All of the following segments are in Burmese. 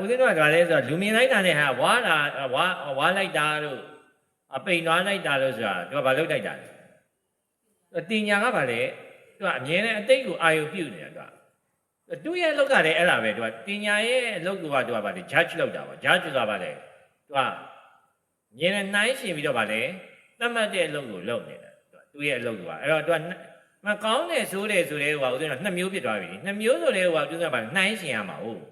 ဦးဇင်းတို့ကဒါလဲဆိုတော့လူမြင်လိုက်တာနဲ့ဟာဝါတာဝါဝါလိုက်တာတို့အပိန်နွားလိုက်တာလို့ဆိုတာသူကဘာလုပ်လိုက်တာလဲတင်ညာကဘာလဲသူကအမြဲတမ်းအတိတ်ကိုအာယုပြုနေတာသူကသူရဲ့အလုပ်ကလည်းအဲ့ဒါပဲသူကတင်ညာရဲ့အလုပ်ကသူကဘာလဲ judge လုပ်တာပေါ့ judge ဆိုတာဘာလဲသူကမြင်နေနိုင်ရှင်ပြီးတော့ဘာလဲသတ်မှတ်တဲ့အလုပ်ကိုလုပ်နေတာသူကသူရဲ့အလုပ်ကအဲ့တော့သူကမကောင်းတယ်ဆိုတယ်ဆိုတဲ့ဟိုကဦးဇင်းကနှစ်မျိုးဖြစ်သွားပြီနှစ်မျိုးဆိုတဲ့ဟိုကဦးဇင်းကဘာလဲနှိုင်းရှင်ရမှာဟုတ်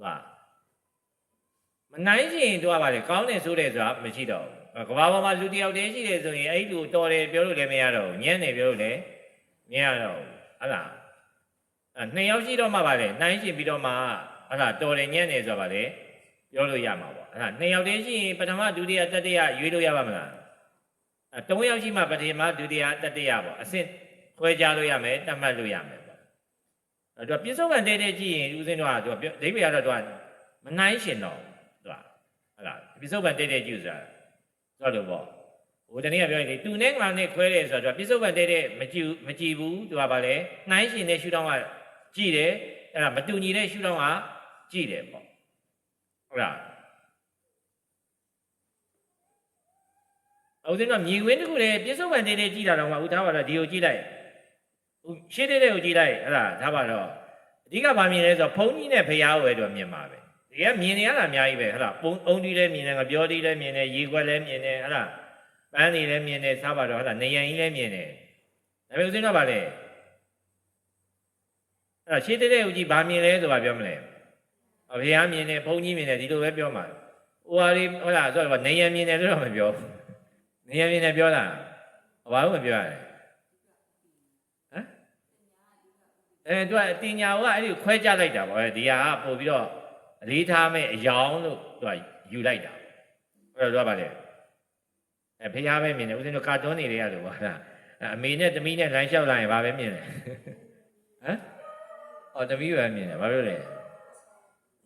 သူကမနိုင်ရှင်တော့ပါလေကောင်းတယ်ဆိုတယ်ဆိုတာမရှိတော့ဘူးကဘာပေါ်မှာလူတယောက်တည်းရှိတယ်ဆိုရင်အဲ့လူတော်တယ်ပြောလို့လည်းမရတော့ဘူးညံ့တယ်ပြောလို့လည်းမရတော့ဘူးဟုတ်လားအဲနှစ်ယောက်ရှိတော့မှပါလေနိုင်ရှင်ပြီးတော့မှဟုတ်လားတော်တယ်ညံ့တယ်ဆိုတာပါလေပြောလို့ရမှာပေါ့အဲ့ဒါနှစ်ယောက်တည်းရှိရင်ပထမဒုတိယတတိယရွေးလို့ရပါမလားအဲသုံးယောက်ရှိမှပထမဒုတိယတတိယပေါ့အဆင့်ခွဲခြားလို့ရမယ်တတ်မှတ်လို့ရမယ် ပေါ့အဲ့တော့ပြစ္ဆုတ်ကတဲတဲကြည့်ရင်ဦးစင်းတော့ကသူကဒိဗေကတော့သူကမနိုင်ရှင်တော့ဘူးသူကဟုတ်လားပြစ္ဆုတ်ပန်တဲ့တဲ့ကျူဆိုတာဆိုတော့ပေါ့ဟိုတနေ့ကပြောရင်လေသူနဲ့ငါနဲ့ခွဲတယ်ဆိုတော့ပြစ္ဆုတ်ပန်တဲ့တဲ့မကြည့်မကြည့်ဘူးသူကဗာလဲနှိုင်းရှင်တဲ့ရှုထောင့်ကကြည့်တယ်အဲ့ဒါမတူညီတဲ့ရှုထောင့်ကကြည့်တယ်ပေါ့ဟုတ်လားအခုစင်းကမြေခွင်းတစ်ခုလေပြစ္ဆုတ်ပန်တဲ့တဲ့ကြည့်တာတော့မှဦးထားပါတော့ဒီကိုကြည့်လိုက်ဦးရှင်းတဲ့တဲ့ကိုကြည့်လိုက်အဲ့ဒါထားပါတော့ အဓိကဗာမြင်လဲဆိုတော့ဘုန်းကြီးနဲ့ဖရာကိုပဲတော့မြင်ပါပဲဒီကမြင်နေရတာအများကြီးပဲဟုတ်လားပုံအုံးတီးလည်းမြင်တယ်ငပြောတီးလည်းမြင်တယ်ရေခွက်လည်းမြင်တယ်ဟုတ်လားပန်းနေလည်းမြင်တယ်စားပါတော့ဟုတ်လားနေရန်ကြီးလည်းမြင်တယ်ဒါပေမဲ့ဦးစင်းတော့ဗာလဲအဲ့တော့ရှင်းတဲ့တဲ့ဦးကြီးဗာမြင်လဲဆိုတာပြောမလဲအဖေကမြင်တယ်ဘုန်းကြီးမြင်တယ်ဒီလိုပဲပြောမှာဟိုဟာလေးဟုတ်လားဆိုတော့နေရန်မြင်တယ်လို့တော့မပြောဘူးနေရန်မြင်တယ်ပြောတာဘာလို့မပြောရလဲဟမ် အဲသူကတင်ညာကအဲ့ဒီခွဲကြလိုက်တာပေါ့ဒီဟာကပို့ပြီးတော့အလေးထားမဲ့အယောင်လို့သူကယူလိုက်တာအဲ့တော့သူကဗါလေအဲဖះပဲမြင်တယ်ဦးဇင်းတို့ကာတွန်းနေတွေကလို့ပါလားအမေနဲ့သမီးနဲ့လမ်းလျှောက်လာရင်ဗာပဲမြင်တယ်ဟမ်အော်သမီးပဲမြင်တယ်ဘာလို့လဲ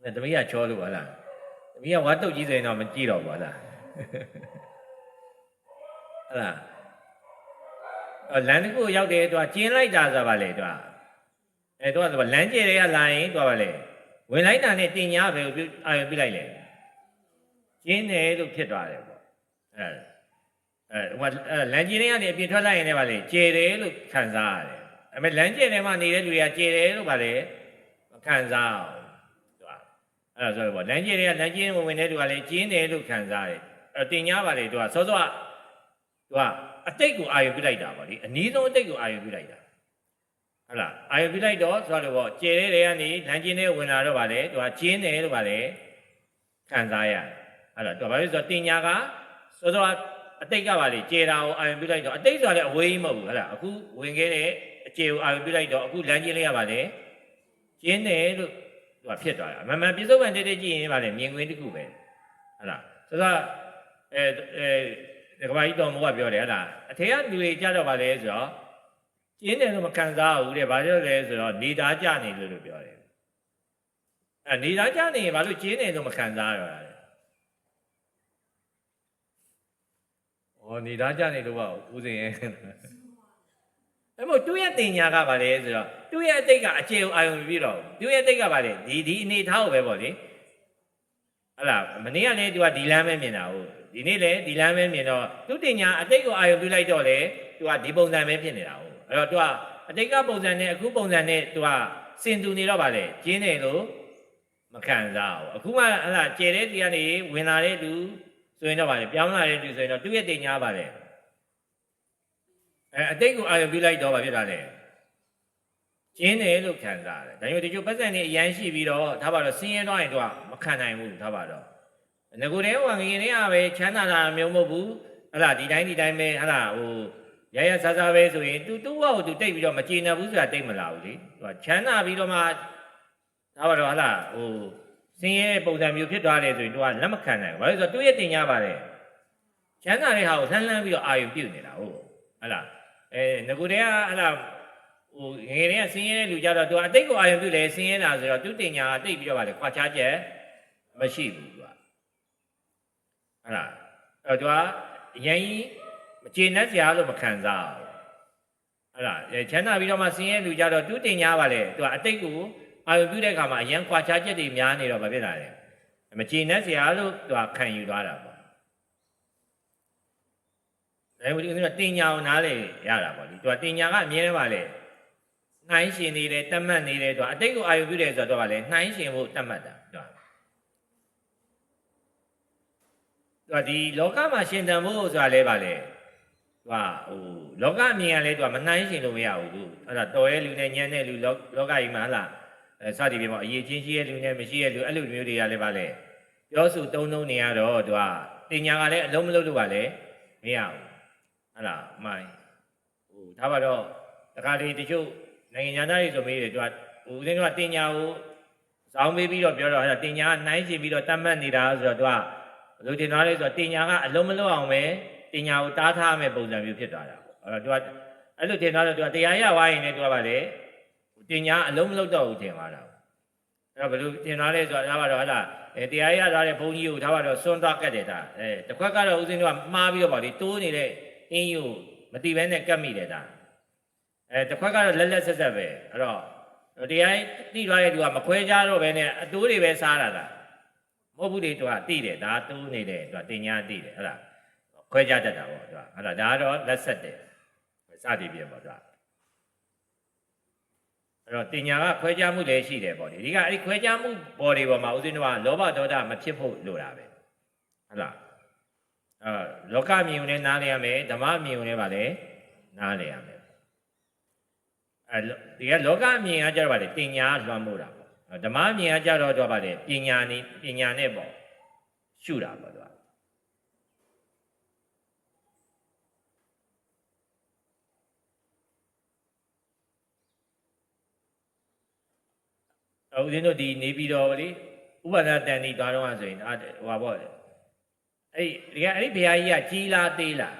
အဲသမီးကချောလို့ပါလားသမီးကဝါတုတ်ကြီးဆိုရင်တော့မကြည့်တော့ဘူးပါလားဟလားအော်လမ်းတစ်ခုရောက်တယ်သူကကျင်းလိုက်တာဆိုပါလေသူက အဲသူကဆိုလမ်းကျဲတွေကလာရင်သူကပါလေဝင်လိုက်တာနဲ့တင်ညာပဲကိုအာရုံပြလိုက်လေကျင်းတယ်လို့ဖြစ်သွားတယ်ပေါ့အဲအဲဟိုအဲလမ်းကျင်းတွေကနေအပြင်ထွက်လိုက်ရင်လည်းဗာလေကျေတယ်လို့ခံစားရတယ်အဲမဲ့လမ်းကျင်းထဲမှာနေတဲ့လူတွေကကျေတယ်လို့ဗာလေမခံစားအောင်သူကအဲ့ဒါဆိုတော့လမ်းကျင်းတွေကလမ်းကျင်းဝင်ဝင်တဲ့လူကလည်းကျင်းတယ်လို့ခံစားရတယ်အဲတင်ညာဗာလေသူကစောစောကသူကအတိတ်ကိုအာရုံပြလိုက်တာဗာလေအနည်းဆုံးအတိတ်ကိုအာရုံပြလိုက်တာ ဟုတ်လားအာယုပြလိုက်တော့ဆိုတော့ပေါ့ကျဲတဲ့တွေကနေလမ်းကျင်းထဲဝင်လာတော့ဗာလေသူကကျင်းတယ်လို့ဗာလေခံစားရတယ်အဲ့တော့သူကဘာလို့ဆိုတော့တင်ညာကစောစောအတိတ်ကဗာလေကျဲတာကိုအာယုပြလိုက်တော့အတိတ်ဆိုတာလည်းအဝေးကြီးမဟုတ်ဘူးဟုတ်လားအခုဝင်ခဲ့တဲ့အကျဲကိုအာယုပြလိုက်တော့အခုလမ်းကျင်းလေးရဗာလေကျင်းတယ်လို့သူကဖြစ်သွားတာမမှန်ပြစ္ဆုတ်ပန်တဲ့တဲ့ကြည့်ရင်ဗာလေမြင်ကွင်းတစ်ခုပဲဟုတ်လားဆိုတော့အဲအဲကဘာကြီးတော်မိုးကပြောတယ်ဟုတ်လားအထေကလူတွေကြတော့ဗာလေဆိုတော့ ကျင်းတယ်လို့မခံစားဘူးတဲ့ဘာကြောင့်လဲဆိုတော့နေသားကြနေလို့လို့ပြောတယ်အဲနေသားကြနေရင်ဘာလို့ကျင်းတယ်လို့မခံစားရတာလဲဩနေသားကြနေလို့ပါဦးစင်ရဲ့အဲ့မို့သူ့ရဲ့တင်ညာကဘာလဲဆိုတော့သူ့ရဲ့အတိတ်ကအကျေကိုအာရုံပြပြီးတော့သူ့ရဲ့အတိတ်ကဘာလဲဒီဒီအနေထားကိုပဲပေါ့လေဟလာမနေ့ကလည်းသူကဒီလမ်းပဲမြင်တာဟုတ်ဒီနေ့လည်းဒီလမ်းပဲမြင်တော့သူ့တင်ညာအတိတ်ကိုအာရုံပြလိုက်တော့လေသူကဒီပုံစံပဲဖြစ်နေတာဟုတ် အဲ့တော့သူကအတိတ်ကပုံစံနဲ့အခုပုံစံနဲ့သူကစင်တူနေတော့ပါလေကျင်းတယ်လို့မခံစားဘူးအခုမှဟလာကျဲတဲ့တီကနေဝင်လာတဲ့သူဆိုရင်တော့ပါလေပြောင်းလာတဲ့သူဆိုရင်တော့သူ့ရဲ့တင်ညာပါလေအဲအတိတ်ကိုအာရုံပြုလိုက်တော့ပါဖြစ်တာလေကျင်းတယ်လို့ခံစားတယ်ဒါပေမဲ့ဒီကျိုးပတ်စံနေအရန်ရှိပြီးတော့ဒါပါတော့ဆင်းရဲသွားရင်သူကမခံနိုင်ဘူးဒါပါတော့ငကိုတဲ့ဝံငရင်တွေကပဲချမ်းသာတာမျိုးမဟုတ်ဘူးဟလာဒီတိုင်းဒီတိုင်းပဲဟလာဟို ရရဆာဆာပဲဆိုရင် तू တူဝါကို तू တိတ်ပြီးတော့မကျေနပ်ဘူးဆိုတာတိတ်မလာဘူးလေ तू ချမ်းသာပြီးတော့မှဒါပါတော့ဟာလားဟိုစင်းရဲပုံစံမျိုးဖြစ်သွားတယ်ဆိုရင် तू ကလက်မခံနိုင်ဘူးဘာလို့လဲဆိုတော့သူ့ရဲ့တင်ညာပါတယ်ချမ်းသာတဲ့ဟာကိုလှမ်းလှမ်းပြီးတော့အာယုံပြုတ်နေတာဟုတ်ဟာလားအဲငကိုတည်းကဟာလားဟိုငယ်တည်းကစင်းရဲတဲ့လူကြတော့ तू အတိတ်ကိုအာယုံပြုတ်လေစင်းရဲတာဆိုတော့သူ့တင်ညာကတိတ်ပြီးတော့ဗာလေခွာချချက်မရှိဘူး तू ကဟာလားအဲ့တော့ तू ကအရင်ကြီး မကျေနပ်စရာလို့မခံစားဘူးအဲ့ဒါချမ်းသာပြီးတော့မှဆင်းရဲလူကြတော့တူးတင်ညာပါလေသူကအတိတ်ကိုအာယုပြုတဲ့အခါမှာအရန်ကွာခြားချက်တွေများနေတော့မဖြစ်လာတယ်မကျေနပ်စရာလို့သူကခံယူသွားတာပေါ့ဒါပေမဲ့ဒီကတင်ညာကိုနားလေရတာပေါ့ဒီသူကတင်ညာကအမြဲတမ်းပါလေနှိုင်းရှင်နေတယ်တတ်မှတ်နေတယ်သူကအတိတ်ကိုအာယုပြုတယ်ဆိုတော့ကလည်းနှိုင်းရှင်ဖို့တတ်မှတ်တာသူကသူကဒီလောကမှာရှင်တန်ဖို့ဆိုတာလဲပါလေ သူကဟိုလောကအမြင်ကလည်းသူကမနှိုင်းရှင်လို့မရဘူးသူအဲ့ဒါတော်ရဲ့လူနဲ့ညံ့တဲ့လူလောလောကကြီးမှာဟလားအဲစသည်ဖြင့်ပေါ့အရေးချင်းရှိရဲ့လူနဲ့မရှိရဲ့လူအဲ့လိုမျိုးတွေကလည်းပါလေပြောဆိုတုံးတုံးနေရတော့သူကတင်ညာကလည်းအလုံးမလုံးလို့ပါလေမရဘူးဟလားအမိုင်းဟိုဒါပါတော့တခါလေတချို့နိုင်ငံသားတွေဆိုမေးတယ်သူကဟိုဦးဇင်းကတင်ညာကိုဇောင်းပေးပြီးတော့ပြောတော့အဲ့ဒါတင်ညာကနှိုင်းရှင်ပြီးတော့တတ်မှတ်နေတာဆိုတော့သူကဘယ်လိုတင်သွားလဲဆိုတော့တင်ညာကအလုံးမလုံးအောင်ပဲ တင်ညာကိုတားထားမဲ့ပုံစံမျိုးဖြစ်သွားတာပေါ့အဲ့တော့သူကအဲ့လိုတင်သွားတော့သူကတရားရသွားရင်လည်းသူကပါလေတင်ညာအလုံးမလုံးတော့ဘူးတင်သွားတာအဲ့တော့ဘယ်လိုတင်သွားလဲဆိုတော့ဒါပါတော့ဟဲ့လားအဲတရားရသွားတဲ့ဘုန်းကြီးကိုဒါပါတော့စွန့်သွားကတ်တယ်ဒါအဲတစ်ခွက်ကတော့ဦးဇင်းတို့ကမှားပြီးတော့ပါလေတိုးနေတဲ့အင်းယူမတိဘဲနဲ့ကတ်မိတယ်ဒါအဲတစ်ခွက်ကတော့လက်လက်ဆက်ဆက်ပဲအဲ့တော့တရားတိသွားတဲ့သူကမခွဲကြတော့ပဲနဲ့အတိုးတွေပဲစားတာလားမဟုတ်ဘူးလေသူကတိတယ်ဒါတိုးနေတယ်သူကတင်ညာတိတယ်ဟုတ်လား ခွဲကြတတ်တာပေါ့သူကဟုတ်လားဒါကတော့လက်ဆက်တယ်စသည်ပြင်ပေါ့သူကအဲ့တော့တင်ညာကခွဲခြားမှုလည်းရှိတယ်ပေါ့ဒီကအဲ့ဒီခွဲခြားမှုပေါ်တွေပေါ်မှာဦးဇင်းတို့ကလောဘဒေါသမဖြစ်ဖို့လိုတာပဲဟုတ်လားအဲလောကမြင်ုံနဲ့နားလည်ရမယ်ဓမ္မမြင်ုံနဲ့ပါလေနားလည်ရမယ်အဲဒီကလောကမြင်ကကြတော့ပါလေတင်ညာလွှမ်းမိုးတာပေါ့ဓမ္မမြင်ကကြတော့တော့ပါလေပညာနဲ့ပညာနဲ့ပေါ့ရှုတာပေါ့သူက ဦးဇင်းတို့ဒီနေပြီးတော့လေဥပဒတန်ဒီသွားတော့ဆိုရင်ဟိုပါပေါ့အဲ့ဒီကအဲ့ဒီဘုရားကြီးကကြီးလားသေးလား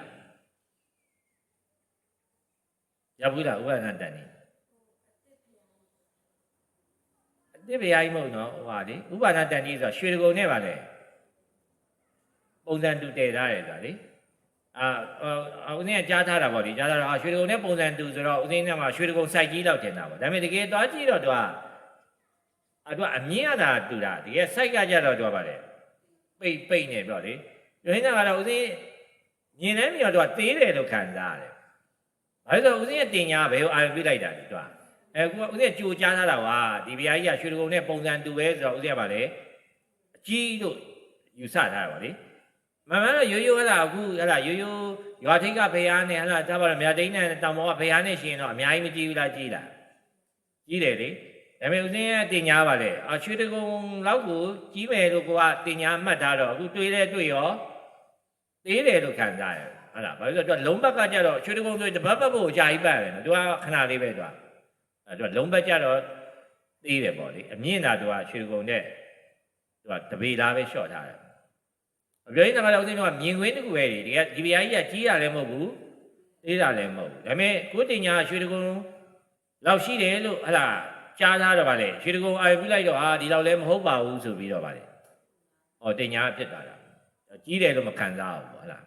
ရောက်ဘူးလားဥပဒတန်ဒီအတိဘုရားကြီးမဟုတ်နော်ဟိုဟာလေဥပဒတန်ဒီဆိုရွှေတကုံနဲ့ပါလေပုံစံတူတည်ထားတယ်ဆိုတာလေအာဦးဇင်းကကြားထားတာပေါ့ဒီကြားထားတော့ရွှေတကုံနဲ့ပုံစံတူဆိုတော့ဦးဇင်းကမှရွှေတကုံစိုက်ကြီးလောက်တင်တာပေါ့ဒါပေမဲ့တကယ်သွားကြည့်တော့သူက အဲ့တော့အမြင်ရတာတူတာတကယ်စိုက်ကကြတော့တော့ပါတယ်ပိတ်ပိတ်နေပြောလေရင်းသားကတော့ဦးစင်းမြင်နေမြင်တော့သေးတယ်လို့ခံစားရတယ်ဘာလို့လဲဆိုဦးစင်းရဲ့တင်ညာဘယ်ကိုအာရုံပြုလိုက်တာလဲသူကအဲကူကဦးစင်းကြိုကြားထားတာကွာဒီဘုရားကြီးကရွှေတကုံနဲ့ပုံစံတူပဲဆိုတော့ဦးစင်းကပါလေအကြီးလို့ယူဆထားတာပါလေမမှန်တော့ရိုးရိုးဟလာအခုဟလာရိုးရိုးရွာထိတ်ကဘုရားနဲ့ဟလာတာပါတော့မြတ်တိန်နဲ့တောင်ပေါ်ကဘုရားနဲ့ရှင်တော့အများကြီးမကြည့်ဘူးလားကြည့်လားကြည့်တယ်လေ ဒါပေမဲ့ဦးဇင်းရဲ့တင်ညာပါလေအချွေတကုံလောက်ကိုကြီးမယ်လို့ကိုကတင်ညာမှတ်ထားတော့အခုတွေးတဲ့တွေ့ရောသေးတယ်လို့ခံစားရတယ်ဟုတ်လားဘာလို့လဲဆိုတော့လုံးဘက်ကကြတော့ချွေတကုံဆိုတပတ်ပတ်ဖို့ကြာကြီးပတ်တယ်နော်သူကခဏလေးပဲသူကအဲသူကလုံးဘက်ကြတော့သေးတယ်ပေါ့လေအမြင့်တာသူကချွေတကုံနဲ့သူကတပေလားပဲရှော့ထားတယ်အပြောရင်းကလည်းဦးဇင်းကမြင်ကွင်းတစ်ခုပဲဒီကဒီဘုရားကြီးကကြီးရလည်းမဟုတ်ဘူးသေးတာလည်းမဟုတ်ဘူးဒါပေမဲ့ကိုတင်ညာရွှေတကုံလောက်ရှိတယ်လို့ဟလား ကြားသားတော့ဗာလေရွှေတကုံအာရုံပြုလိုက်တော့ဟာဒီလောက်လည်းမဟုတ်ပါဘူးဆိုပြီးတော့ဗာလေဟောတင်ညာဖြစ်သွားတာကြီးတယ်လို့မခံစားဘူးဟုတ်လား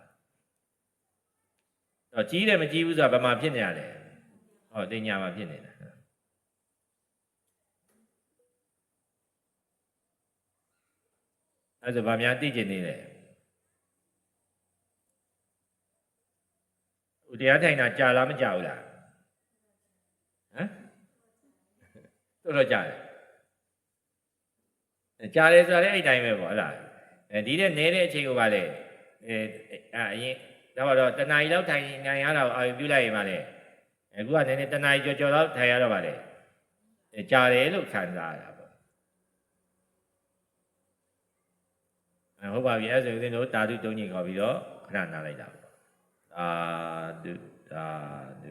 တော့ကြီးတယ်မကြီးဘူးဆိုတာဘာမှဖြစ်နေရလဲဟောတင်ညာမှာဖြစ်နေတာအဲ့ဒါဗာများသိကျင်နေတယ်ဥတရားထိုင်တာကြာလားမကြာဘူးလားဟမ် တော်တော်ကြားတယ်ကြားတယ်ဆိုတာလည်းအဲ့တိုင်းပဲပေါ့ဟုတ်လားအဲဒီတဲ့နဲတဲ့အချိန်ကိုပါလေအဲအရင်ဒါတော့တဏှာကြီးလောက်ထိုင်နိုင်ရတာကိုအာရုံပြုလိုက်ရင်ပါလေအခုကနည်းနည်းတဏှာကြီးကြော်ကြော်လောက်ထိုင်ရတော့ပါလေကြားတယ်လို့ခံစားရတာပေါ့အဲဟုတ်ပါပြီအဲဆိုရင်တို့တာတုတုံးကြီးခေါ်ပြီးတော့ခဏနားလိုက်တာပေါ့အာဒုအာဒု